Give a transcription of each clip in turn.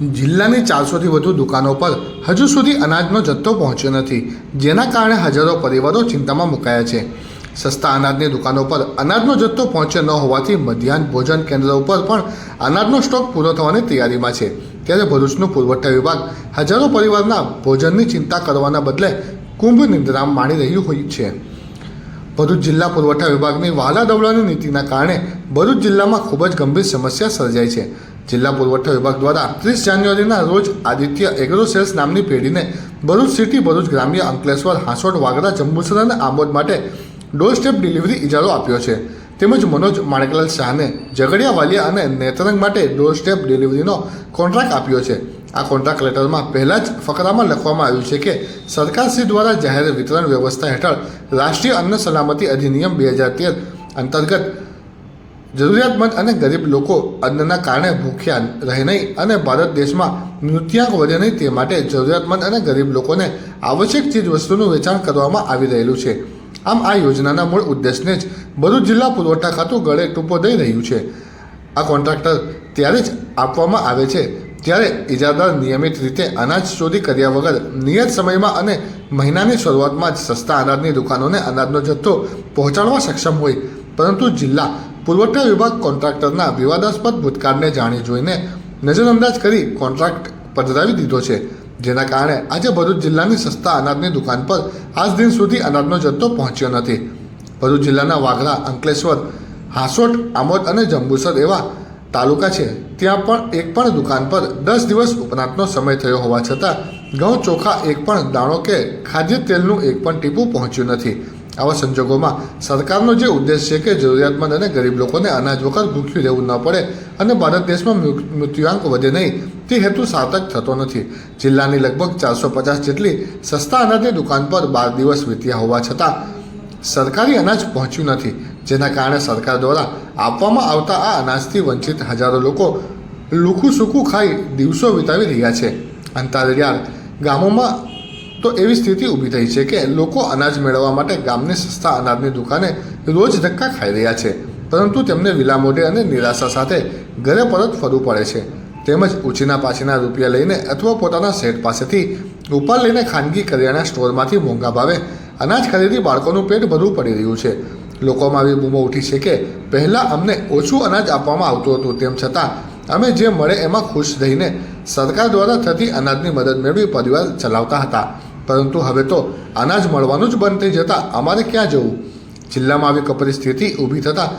જિલ્લાની ચારસોથી વધુ દુકાનો પર હજુ સુધી અનાજનો જથ્થો પહોંચ્યો નથી, જેના કારણે હજારો પરિવારો ચિંતામાં મુકાયા છે. સસ્તા અનાજની દુકાનો પર અનાજનો જથ્થો પહોંચ્યો ન હોવાથી મધ્યાહન ભોજન કેન્દ્ર ઉપર પણ અનાજનો સ્ટોક પૂરો થવાની તૈયારીમાં છે. ત્યારે ભરૂચનું પુરવઠા વિભાગ હજારો પરિવારના ભોજનની ચિંતા કરવાના બદલે કુંભ નિંદ્રામ માણી રહ્યું હોય છે. ભરૂચ જિલ્લા પુરવઠા વિભાગની વહાલા દવડાની નીતિના કારણે ભરૂચ જિલ્લામાં ખૂબ જ ગંભીર સમસ્યા સર્જાઈ છે. જિલ્લા પુરવઠા વિભાગ દ્વારા ત્રીસ જાન્યુઆરીના રોજ આદિત્ય એગ્રો સેલ્સ નામની પેઢીને ભરૂચ સિટી ભરૂચ ગ્રામ્ય અંકલેશ્વર હાંસોડ વાગરા, જંબુસર અને આંબોદ માટે ડોર સ્ટેપ ડિલિવરી ઇજારો આપ્યો છે. તેમજ મનોજ માણેકલાલ શાહને ઝઘડિયા વાલિયા અને નેત્રંગ માટે ડોર સ્ટેપ ડિલિવરીનો કોન્ટ્રાક્ટ આપ્યો છે. આ કોન્ટ્રાક્ટ લેટરમાં પહેલાં જ ફકરામાં લખવામાં આવ્યું છે કે સરકારશ્રી દ્વારા જાહેર વિતરણ વ્યવસ્થા હેઠળ રાષ્ટ્રીય અન્ન સલામતી અધિનિયમ બે હજાર તેર અંતર્ગત જરૂરિયાતમંદ અને ગરીબ લોકો અન્નના કારણે ભૂખ્યા રહે નહીં અને ભારત દેશમાં મૃત્યાંક વધે નહીં તે માટે જરૂરિયાતમંદ અને ગરીબ લોકોને આવશ્યક ચીજ વસ્તુનું વેચાણ કરવામાં આવી રહેલું છે. આમ આ યોજનાના મૂળ ઉદ્દેશને જ ભરૂચ જિલ્લા પુરવઠા ખાતું ગળે ટૂંપો દઈ રહ્યું છે. આ કોન્ટ્રાક્ટર ત્યારે જ આપવામાં આવે છે, ત્યારે ઇજાદાર નિયમિત રીતે અનાજ ચોરી કર્યા વગર નિયત સમયમાં અને મહિનાની શરૂઆતમાં જ સસ્તા અનાજની દુકાનોને અનાજનો જથ્થો પહોંચાડવા સક્ષમ હોય, પરંતુ જિલ્લા પુરવઠા વિભાગ કોન્ટ્રાક્ટરના વિવાદાસ્પદ ભૂતકાળને જાણી જોઈને નજરઅંદાજ કરી કોન્ટ્રાક્ટ પધરાવી દીધો છે. જેના કારણે આજે ભરૂચ જિલ્લાની સસ્તા અનાજની દુકાન પર આજ દિન સુધી અનાજનો જથ્થો પહોંચ્યો નથી. ભરૂચ જિલ્લાના વાઘરા, અંકલેશ્વર, હાંસોટ, આમોદ અને જંબુસર એવા તાલુકા છે. ત્યાં પણ એક પણ દુકાન પર દસ દિવસ ઉપનાતનો સમય થયો હોવા છતાં ઘઉં ચોખા એક પણ, દાણો કે ખાદ્ય તેલનું એક પણ ટીપું પહોંચ્યું નથી. આવા સંજોગોમાં સરકારનો જે ઉદ્દેશ છે કે જરૂરિયાતમંદ અને ગરીબ લોકોને અનાજ વગર ભૂખ્યું રહેવું ન પડે અને ભારત દેશમાં મૃત્યુઆંક વધે નહીં, તે હેતુ સાર્થક થતો નથી. જિલ્લાની લગભગ ચારસો પચાસ જેટલી સસ્તા અનાજની દુકાન પર બાર દિવસ વીત્યા હોવા છતાં સરકારી અનાજ પહોંચ્યું નથી, જેના કારણે સરકાર દ્વારા આપવામાં આવતા આ અનાજથી વંચિત હજારો લોકો લુખું સૂકું ખાઈ દિવસો વિતાવી રહ્યા છે. અંતરિયાળ ગામોમાં તો એવી સ્થિતિ ઊભી થઈ છે કે લોકો અનાજ મેળવવા માટે ગામની સસ્તા અનાજની દુકાને રોજ ધક્કા ખાઈ રહ્યા છે. પરંતુ તેમને વિલામોઢે અને નિરાશા સાથે ઘરે પરત ફરવું પડે છે. તેમજ ઉછીના પાછીના રૂપિયા લઈને અથવા પોતાના શેઠ પાસેથી ઉપાડ લઈને ખાનગી કરિયાણા સ્ટોરમાંથી મોંઘા ભાવે અનાજ ખરીદી બાળકોનું પેટ ભરવું પડી રહ્યું છે. લોકોમાં આવી બૂમો ઉઠી છે કે પહેલાં અમને ઓછું અનાજ આપવામાં આવતું હતું, તેમ છતાં અમે જે મળે એમાં ખુશ રહીને સરકાર દ્વારા થતી અનાજની મદદ મેળવી પરિવાર ચલાવતા હતા. પરંતુ હવે તો અનાજ મળવાનું જ બંધ થઈ જતાં અમારે ક્યાં જવું? જિલ્લામાં આવી કપરી સ્થિતિ ઊભી થતાં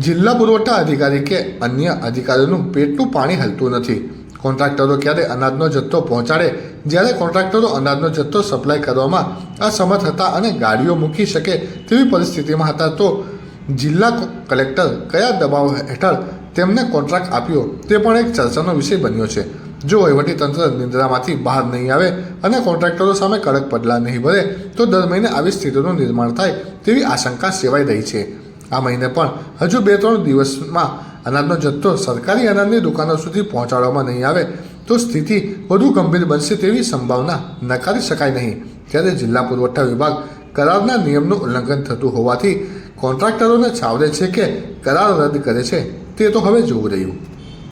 જિલ્લા પુરવઠા અધિકારી કે અન્ય અધિકારીઓનું પેટનું પાણી હલતું નથી. કોન્ટ્રાક્ટરો ક્યારે અનાજનો જથ્થો પહોંચાડે? જ્યારે કોન્ટ્રાક્ટરો અનાજનો જથ્થો સપ્લાય કરવામાં અસમર્થ હતા અને ગાડીઓ મૂકી શકે તેવી પરિસ્થિતિમાં હતા, તો જિલ્લા કલેક્ટર કયા દબાવ હેઠળ તેમને કોન્ટ્રાક્ટ આપ્યો? તે પણ એક ચર્ચાનો વિષય બન્યો છે. જો વહીવટીતંત્ર નિંદ્રામાંથી બહાર નહીં આવે અને કોન્ટ્રાક્ટરો સામે કડક પગલાં નહીં ભરે, તો દર મહિને આવી સ્થિતિનું નિર્માણ થાય તેવી આશંકા સેવાઈ રહી છે. આ મહિને પણ હજુ બે ત્રણ દિવસમાં અનાજનો જથ્થો સરકારી અનાજની દુકાનો સુધી પહોંચાડવામાં નહીં આવે, તો સ્થિતિ વધુ ગંભીર બનશે તેવી સંભાવના નકારી શકાય નહીં. ત્યારે જિલ્લા પુરવઠા વિભાગ કરારના નિયમનું ઉલ્લંઘન થતું હોવાથી કોન્ટ્રાક્ટરોને છાવરે છે કે કરાર રદ કરે છે તે તો હવે જોવું રહ્યું.